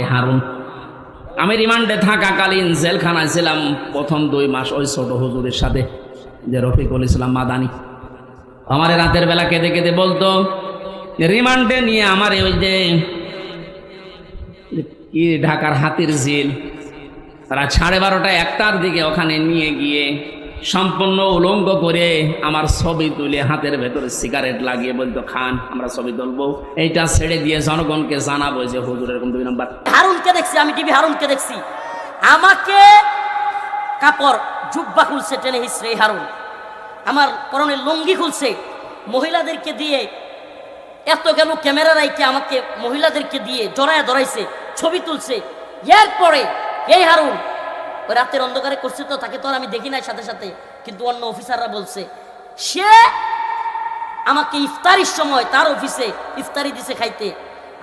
এ হারুন। আমি রিমান্ডে থাকাকালীন জেলখানায় ছিলাম প্রথম দুই মাস ওই ছোট হুজুরের সাথে, যে রফিকুল ইসলাম মাদানি। আমার রাতের বেলা কেঁদে কেঁদে বলতো, রিমান্ডে নিয়ে আমার ওই যে, কি ঢাকার হাতির ঝিল তারা সাড়ে বারোটা একটার দিকে ওখানে নিয়ে গিয়ে সম্পূর্ণ উলঙ্গ করে আমার ছবি তুলে হাতের ভেতরে সিগারেট লাগিয়ে বলতো, খান, আমরা ছবি তুলবো। এইটা ছেড়ে দিয়ে জনগণকে জানাব যে, হুজুর, এরকম দুই নম্বর। হারুনকে দেখছি, আমি টিভি হারুনকে দেখছি। আমাকে কাপড় জুব্বা খুলছে টেনে এই হারুন। আমার পরনে লুঙ্গি খুলছে। মহিলাদেরকে দিয়ে এত কেন ক্যামেরা রাইকে আমাকে মহিলাদেরকে দিয়ে জড়ায় ধরাইছে, ছবি তুলছে। এরপরে এই হারুন ওই রাতের অন্ধকারে করছে তো, তাকে তো আর আমি দেখি নাই সাথে সাথে। কিন্তু অন্য অফিসাররা বলছে, সে আমাকে ইফতারির সময় তার অফিসে ইফতারি দিছে খাইতে,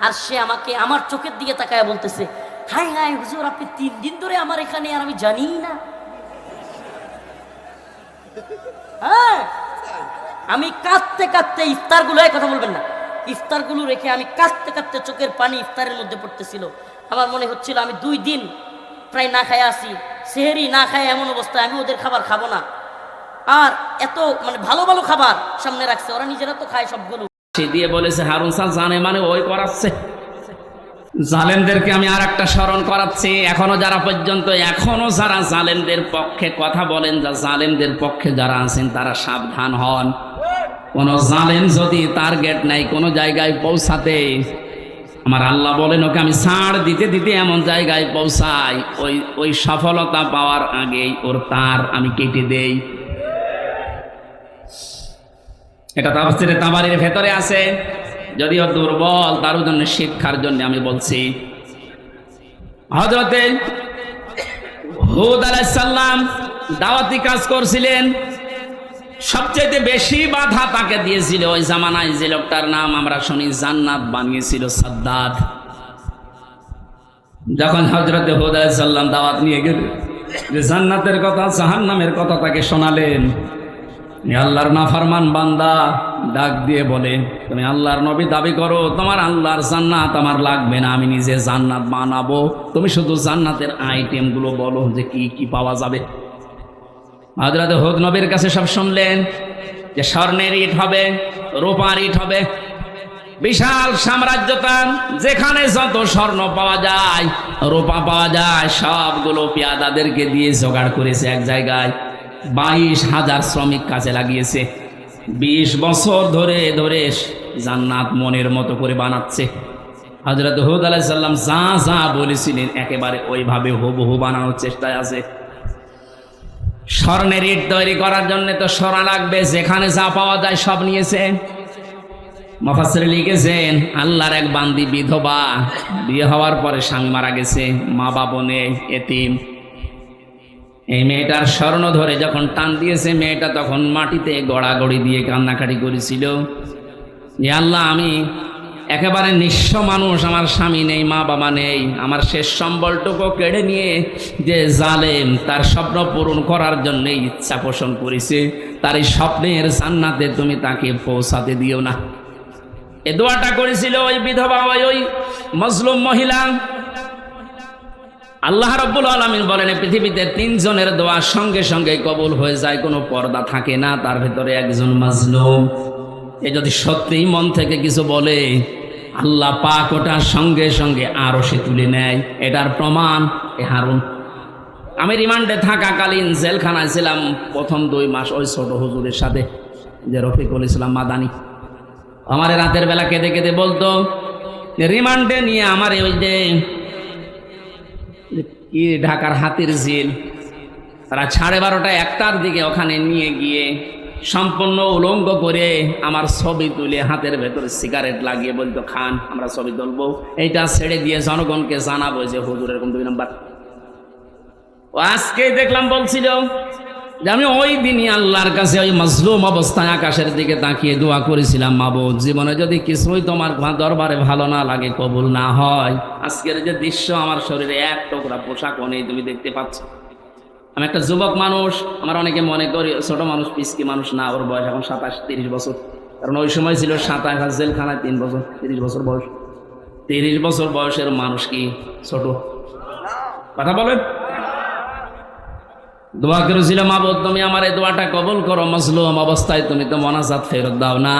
আর সে আমাকে আমার চোখের দিকে তাকায় বলতেছে, হাই হাই, হুজুর, আপনি তিন দিন ধরে আমার এখানে, আর আমি জানি না। হ্যাঁ আমি কাঁদতে কাঁদতে ইফতারগুলো কথা বলবেন না, ইফতারগুলো রেখে আমি কাঁদতে কাঁদতে চোখের পানি ইফতারের মধ্যে পড়তেছিল। আমার মনে হচ্ছিল আমি দুই দিন প্রায় না খায় আসি, সেহেরি না খায় এমন অবস্থায় আমি ওদের খাবার খাব না। আর এত মানে ভালো ভালো খাবার সামনে রাখছে, ওরা নিজেরা তো খায় সবগুলো। সে দিয়ে বলেছে, হারুন স্যার জানে মানে ওই করাচ্ছে। জালেমদেরকে আমি আর একটা স্মরণ করাচ্ছি, এখনও যারা পর্যন্ত, এখনও যারা জালেমদের পক্ষে কথা বলেন, যা জালেমদের পক্ষে যারা আছেন, তারা সাবধান হন। কোন জালেম যদি টার্গেট নাই, কোনো জায়গায় পৌঁছাতে আমার আল্লাহ বলেন, ওকে আমি ছাড় দিতে দিতে এমন জায়গায় পৌঁছাই। ওই ওই সফলতা পাওয়ার আগেই ওর তার আমি কেটে দেই। এটা তাফসিরে তাবারির ভেতরে আছে। যদিও দুর্বল, তার জন্য শিক্ষার জন্য আমি বলছি। হজরতে হুদ আলাইসাল্লাম দাওয়াতি কাজ করছিলেন। সবচেয়ে বেশি বাধা তাকে দিয়েছিল ওই জামানায় যে লোকটার নাম আমরা শুনি জান্নাত বানিয়েছিল সাদ্দাদ। যখন হজরতে হুদ আলাইসাল্লাম দাওয়াত নিয়ে গেলেন যে জান্নাতের কথা, জাহান্নামের কথা তাকে শোনালেন। আল্লাহর নাফারমান বান্দা ডাক দিয়ে বলে, তুমি আল্লাহর নবী দাবি করো, তোমার আল্লাহর জান্নাত আমার লাগবে না, আমি নিজে জান্নাত বানাবো। তুমি শুধু জান্নাতের আইটেমগুলো বলো যে কি কি পাওয়া যাবে? হাজরাতে হুদ নবীর কাছে সব শুনলেন যে স্বর্ণের ইট হবে, রূপার ইট হবে। বিশাল সাম্রাজ্যতা যেখানে যত স্বর্ণ পাওয়া যায়, রূপা পাওয়া যায়, সবগুলো পেয়াদাদেরকে দিয়ে জোগাড় করেছে এক জায়গায়। বাইশ হাজার শ্রমিক কাজে লাগিয়েছে। বিশ বছর ধরে ধরে জান্নাত মনের মতো করে বানাচ্ছে। হজরত হুদ আলাইসাল্লাম যা যা বলেছিলেন, একেবারে ওইভাবে হুবহু বানানোর চেষ্টায় আছে। স্বর্ণের ইট তৈরি করার জন্য তো সোনা লাগবে, যেখানে যা পাওয়া যায় সব নিয়েছে। মফাসরে লিখেছেন, আল্লাহর এক বান্দি বিধবা, বিয়ে হওয়ার পরে স্বামী মারা গেছে, মা বাবা নেই, এতিম। এই মেয়েটার স্বর্ণ ধরে যখন টান দিয়েছে, মেয়েটা তখন মাটিতে গড়াগড়ি দিয়ে কান্নাকাটি করেছিল। আল্লাহ, আমি একেবারে নিঃস্ব মানুষ, আমার স্বামী নেই, মা বাবা নেই। আমার শেষ সম্বলটুকু কেড়ে নিয়ে যে জালেম, তার স্বপ্ন পূরণ করার জন্য ইচ্ছা পোষণ করেছে। তার এই স্বপ্নের সান্নাতে তুমি তাকে পৌঁছাতে দিও না। এ দোয়াটা করেছিল ওই বিধবা, ওই ওই মজলুম মহিলা। আল্লাহ রব্বুল আলমিন বলেন পৃথিবীতে তিনজনের দোয়া সঙ্গে সঙ্গে কবুল হয়ে যায়, কোনো পর্দা থাকে না, তার ভেতরে একজন মাজলুম। এ যদি সত্যিই মন থেকে কিছু বলে আল্লাহ পাক ওটার সঙ্গে সঙ্গে আরও সে তুলে নেয়। এটার প্রমাণ, এ হারুন। আমি রিমান্ডে থাকাকালীন জেলখানায় ছিলাম প্রথম দুই মাস ওই ছোট হুজুরের সাথে, যে রফিকুল ইসলাম মাদানি। আমার রাতের বেলা কেঁদে কেঁদে বলতো, রিমান্ডে নিয়ে আমার ওই যে কি ঢাকার হাতির ঝিল তারা সাড়ে বারোটা একটার দিকে ওখানে নিয়ে গিয়ে সম্পূর্ণ উলঙ্গ করে আমার ছবি তুলে হাতের ভেতরে সিগারেট লাগিয়ে বলতো, খান, আমরা ছবি তুলবো। এইটা ছেড়ে দিয়ে জনগণকে জানাব যে, হুজুর, এরকম দুই নম্বর। ও আজকে দেখলাম বলছিল যে, আমি ওই দিনই আল্লাহর কাছে ওই মজলুম অবস্থায় আকাশের দিকে তাকিয়ে দোয়া করেছিলাম, মাবুদ। জীবনে যদি কিছুই তোমার দরবারে ভালো না লাগে, কবুল না হয়। আজকের যে দৃশ্য, আমার শরীরে এক টুকরা পোশাকও নেই, তুমি দেখতে পাচ্ছ। আমি একটা যুবক মানুষ, আমার অনেকে মনে করি ছোট মানুষ, পিসকি মানুষ না, ওর বয়স এখন সাতাশ, তিরিশ বছর। কারণ ওই সময় ছিল সাতাশ জেলখানায় তিন বছর, তিরিশ বছর বয়স। তিরিশ বছর বয়সের মানুষ কি ছোট? কথা বলেন। দোয়া করেছিলাম আবদ তুমি আমার এই দোয়াটা কবল করো, মজলুম অবস্থায় তুমি তো মনাজাত ফেরত দাও না।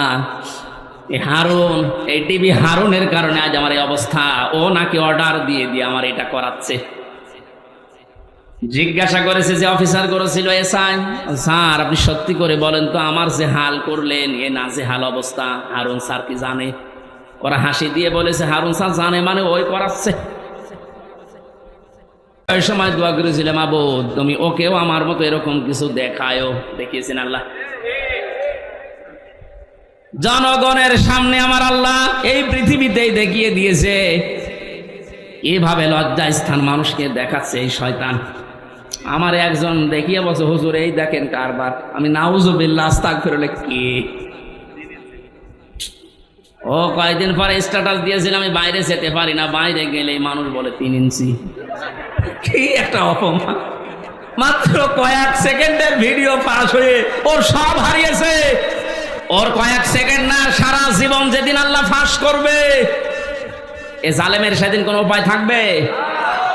এই হারুন, এই টিভি হারুনের কারণে আজ আমার এই অবস্থা। ও নাকি অর্ডার দিয়ে দিয়ে আমার এটা করাচ্ছে। জিজ্ঞাসা করেছে যে, অফিসার করেছিল এসআই স্যার, আপনি সত্যি করে বলেন তো, আমার যে হাল করলেন, এ না যে হাল অবস্থা, হারুন স্যার কি জানে? ওরা হাসি দিয়ে বলেছে, হারুন স্যার জানে মানে ওই করাচ্ছে। ওই সময় দোয়া করেছিলাম, আবু, তুমি ওকেও আমার মতো এরকম কিছু দেখায়ও। দেখিয়েছেন আল্লাহ। জনগণের সামনে আমার আল্লাহ এই পৃথিবীতেই দেখিয়ে দিয়েছে। এভাবে লজ্জা স্থান মানুষকে দেখাচ্ছে এই শয়তান। আমার একজন দেখিয়ে বলছে হুজুর, এই দেখেন কারবার। আমি নাউজুবিল্লাহ আস্তাক ফেরলে কি? ও কয়েকদিন পরে স্ট্যাটাস দিয়েছিলাম, আমি বাইরে যেতে পারি না, বাইরে গেলে মানুষ বলে তিন ইঞ্চি। কি একটা অপমান। মাত্র কয়েক সেকেন্ডের ভিডিও পাস হয়ে ওর সব হারিয়েছে। ওর কয়েক সেকেন্ড না, সারা জীবন যেদিন আল্লাহ ফাঁস করবে, এ জালেমের সেদিন কোনো উপায় থাকবে?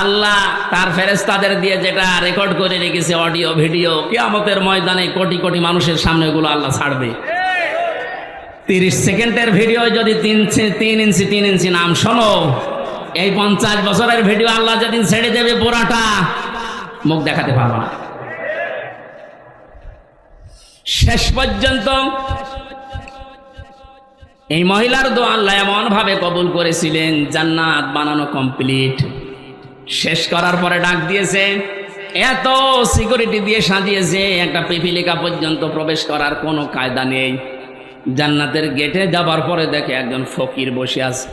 আল্লাহ তার ফেরেস্তাদের দিয়ে যেটা রেকর্ড করে রেখেছে অডিও ভিডিও কিয়ামতের ময়দানে কোটি কোটি মানুষের সামনে ওগুলো আল্লাহ ছাড়বে। তিরিশ সেকেন্ডের ভিডিও যদি তিন তিন ইঞ্চি তিন ইঞ্চি নাম শোনো। এই পঞ্চাশ বছরের ভিডিও আল্লাহ যেদিন ছেড়ে দেবে পোড়াটা মুখ দেখাতে পারব না। শেষ পর্যন্ত এই মহিলার দোয়া আল্লাহ এমন ভাবে কবুল করেছিলেন, জান্নাত বানানো কমপ্লিট শেষ করার পরে ডাক দিয়েছে, এত সিকিউরিটি দিয়ে সাজিয়েছে, একটা পিপিলিকা পর্যন্ত প্রবেশ করার কোনো কায়দা নেই। জান্নাতের গেটে যাবার পরে দেখে একজন ফকির বসে আছে।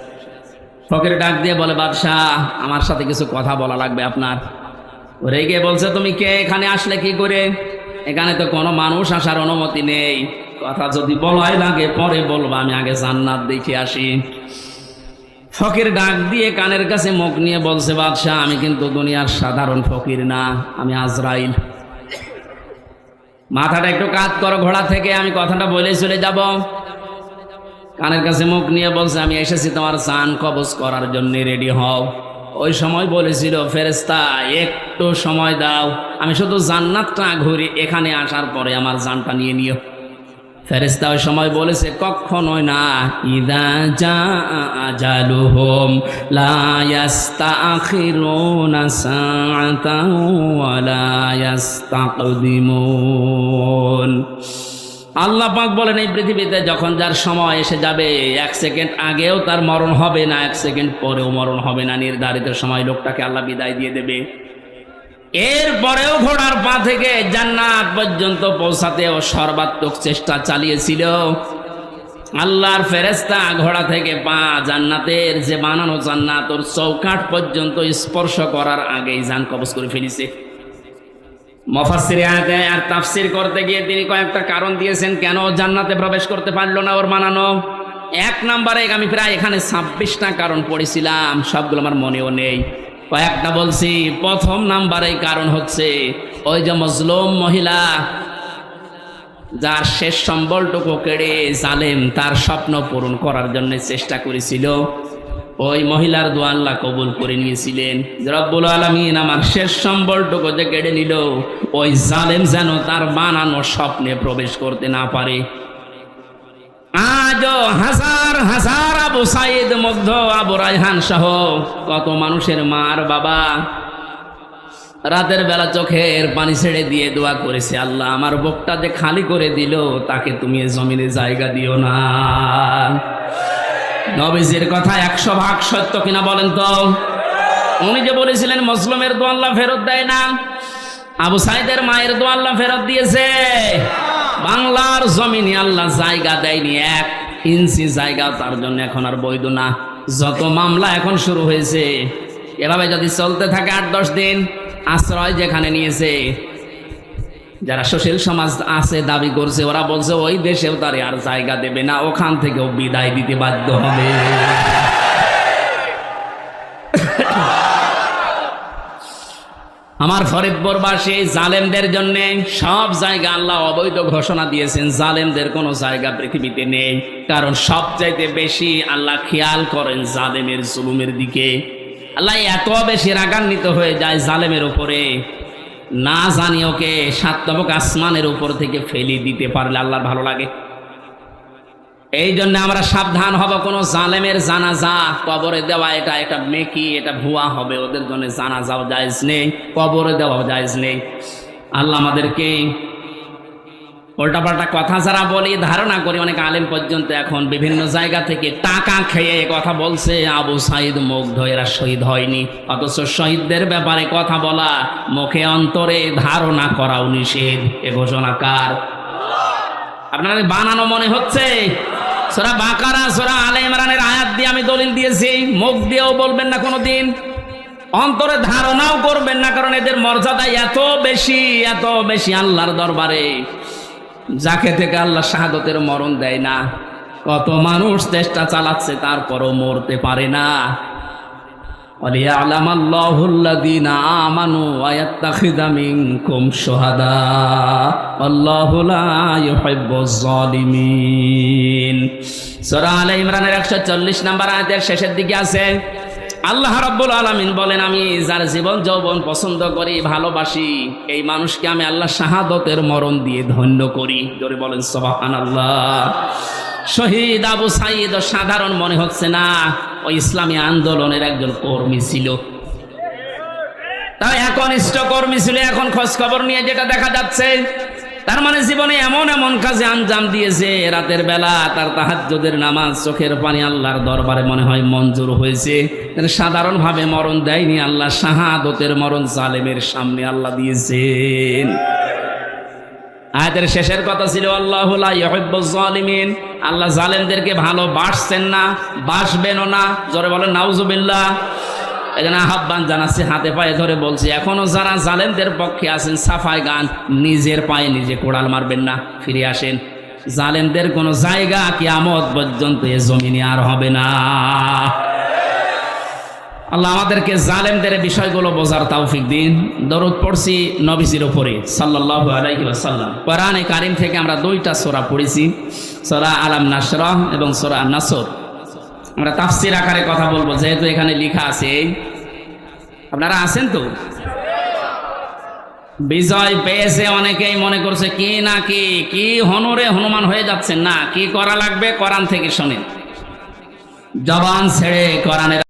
ফকির ডাক দিয়ে বলে, বাদশাহ, আমার সাথে কিছু কথা বলা লাগবে আপনার। রেগে বলছে, তুমি কে? এখানে আসলে কি করে? এখানে তো কোনো মানুষ আসার অনুমতি নেই। কথা যদি বলাই লাগে, পরে বলব, আমি আগে জান্নাত দেখে আসি। ফকির ডাক দিয়ে কানের কাছে মুখ নিয়ে বলছে, বাদশাহ, আমি কিন্তু দুনিয়ার সাধারণ ফকির না, আমি আজরাইল। মাথাটা একটু কাত করো ঘোড়া থেকে, আমি কথাটা বলে চলে যাব। কানের কাছে মুখ নিয়ে বলছে, আমি এসেছি তোমার চান কবজ করার জন্য, রেডি হও। ওই সময় বলেছিল ফেরেস্তা একটু সময় দাও, আমি শুধু জান্নাতটা ঘুরি, এখানে আসার পরে আমার জানটা নিয়ে নিও। ফেরেস্তা ওই সময় বলেছে, কখনোই না। ইদা যা আজালুহুম লা ইয়াস্তাখিরুনা সাআতাও ওয়া লা ইয়াস্তাকদিমুন। আল্লাহ পাক বলেন, এই পৃথিবীতে যখন যার সময় এসে যাবে, এক সেকেন্ড আগেও তার মরণ হবে না, এক সেকেন্ড পরেও মরণ হবে না। নির্ধারিত সময় লোকটাকে আল্লাহ বিদায় দিয়ে দেবে। এরপরেও ঘোড়ার পা থেকে জান্নাত পর্যন্ত পৌঁছাতে ও সর্বাত্মক চেষ্টা চালিয়েছিল। আল্লাহর ফেরেস্তা ঘোড়া থেকে পা জান্নাতের যে বানানো জান্নাত ওর চৌকাঠ পর্যন্ত স্পর্শ করার আগেই জান কবজ করে ফেলিছে। মফাসির আর তাফসির করতে গিয়ে তিনি কয়েকটা কারণ দিয়েছেন, কেন জান্নাতে প্রবেশ করতে পারল না ওর বানানো? এক নম্বরে আমি প্রায় এখানে ছাব্বিশটা কারণ পড়েছিলাম, সবগুলো আমার মনেও নেই। কয়েকটা বলছি, প্রথম নাম্বারে কারণ হচ্ছে ওই যে মজলুম মহিলা, যার শেষ সম্বলটুকু কেড়ে জালেম তার স্বপ্ন পূরণ করার জন্য চেষ্টা করেছিল। ওই মহিলার দোয়া আল্লাহ কবুল করে নিয়েছিলেন। রব্বুল আলমিন আমার শেষ সম্বলটুকু যে কেড়ে নিল, ওই জালেম যেন তার বানানো স্বপ্নে প্রবেশ করতে না পারে। আজও হাজার হাজার আবু সাইদ মুগ্ধ আবু রায়হান সহ কত মানুষের মার বাবা। রাতের বেলা চোখের পানি ছেড়ে দিয়ে দোয়া করেছে, আল্লাহ আমার বুকটা যে খালি করে দিল, তাকে তুমি জমিনে জায়গা দিও না। নবীজির কথা একশো ভাগ সত্য কিনা বলেন তো? উনি যে বলেছিলেন, মুসলিমের দোয়া আল্লাহ ফেরত দেয় না। আবু সাইদের মায়ের দোয়া আল্লাহ ফেরত দিয়েছে। বাংলার জমিনে আল্লাহ জায়গা দেয়নি, এক ইঞ্চি জায়গা তার জন্য এখন আর বৈধ না। যত মামলা এখন শুরু হয়েছে, এভাবে যদি চলতে থাকে আট দশ দিন, আশ্রয় যেখানে নিয়েছে, যারা সুশীল সমাজ আছে, দাবি করছে, ওরা বলছে, ওই দেশেও তারে আর জায়গা দেবে না, ওখান থেকেও বিদায় দিতে বাধ্য হবে। আমার ফরিদপুরবাসী জালেমদের জন্য সব জায়গা আল্লাহ অবৈধ ঘোষণা দিয়েছেন, জালেমদের কোনো জায়গা পৃথিবীতে নেই। কারণ সবচাইতে বেশি আল্লাহ খেয়াল করেন জালেমের জুলুমের দিকে। আল্লাহ এত বেশি রাগান্বিত হয়ে যায় জালেমের উপরে। না জানি ওকে সাতবক আসমানের উপর থেকে ফেলি দিতে পারলে আল্লাহর ভালো লাগে। এই জন্য আমরা সাবধান হব, কোনো জালেমের জানাজা, কবরে দেওয়া এটা এটা মেকি, এটা ভুয়া হবে, ওদের জন্য জানাজাও জায়জ নেই, কবরে দেওয়াও জায়জ নেই। আল্লাহ আমাদেরকে উল্টাপাল্টা কথা যারা বলি, ধারণা করি, অনেক আলেম পর্যন্ত এখন বিভিন্ন জায়গা থেকে টাকা খেয়ে কথা বলছে, আবু সাইদ মুগ্ধ, এরা শহীদ হয়নি, অথচ শহীদদের ব্যাপারে কথা বলা, মুখে অন্তরে ধারণা করাও নিষেধ, এ ঘোষণা কার? আপনাদের বানানো মনে হচ্ছে? সোরা বাকারা, সোরা আলে ইমরানের আয়াত দিয়ে আমি দলিল দিয়েছি। মুখ দিয়েও বলবেন না কোনো দিন অন্তরে ধারণাও করবেন না, কারণ এদের মর্যাদা এত বেশি এত বেশি আল্লাহর দরবারে। যাকে থেকে আল্লাহ শাহাদতের মরণ দেয় না, কত মানুষ চেষ্টা চালাচ্ছে, তারপরও মরতে পারে না। আমানু আয়াত্তাখিদামিন কুম সোহাদা সরা আলে ইমরানের একশো চল্লিশ নাম্বার আয়াতের শেষের দিকে আছে, আল্লাহ রাব্বুল আলমিন বলেন, আমি যার জীবন যৌবন পছন্দ করি, ভালোবাসি, এই মানুষকে আমি আল্লাহ শাহাদতের মরণ দিয়ে ধন্য করি। জোরে বলেন সবাহান আল্লাহ শহীদ আবু সাইদ সাধারণ মনে হচ্ছে না, ওই ইসলামী আন্দোলনের একজন কর্মী ছিল। তাই এখন ইষ্ট কর্মী ছিল, এখন খোঁজ খবর নিয়ে যেটা দেখা যাচ্ছে তার মানে জীবনে এমন এমন কাজে আঞ্জাম দিয়েছে, রাতের বেলা তার তাহাজ্জুদের নামাজ চোখের পানি আল্লাহর দরবারে মনে হয় মঞ্জুর হয়েছে। সাধারণভাবে মরণ দেয়নি আল্লাহ, শাহাদতের মরণ জালেমের সামনে আল্লাহ দিয়েছেন। আয়াতের শেষের কথা ছিল, আল্লাহ জালিমিন। আল্লাহ জালেমদেরকে ভালো বাসছেন না, বাসবেনও না। জোরে বলেন, নাউজুবিল্লাহ। এখানে আহ্বান জানাচ্ছি, হাতে পায়ে ধরে বলছি, এখনও যারা জালেমদের পক্ষে আছেন সাফাই গান, নিজের পায়ে নিজে কোড়াল মারবেন না, ফিরে আসেন। জালেমদের কোনো জায়গা কি আমদ পর্যন্ত এ জমিনে আর হবে না। আল্লাহ আমাদেরকে জালেমদের বিষয়গুলো বোঝার তৌফিক দিন। দরদ পড়ছি নবীজির ওপরে সাল্লাল্লাহু আলাইহি ওয়াসাল্লাম। কোরআনে কারিম থেকে আমরা দুইটা সোরা পড়েছি, সূরা আলাম নাসরাহ এবং সোরা নাসর আমরা তাফসির আকারে কথা বলব, যেহেতু এখানে লেখা আছে। আপনারা আছেন তো? বিজয় পেয়েছে অনেকেই মনে করছে, কি না কি কি হনরে হনুমান হয়ে যাচ্ছে না, কি করা লাগবে? কোরআন থেকে শোনেন। জবান ছেড়ে কোরআনের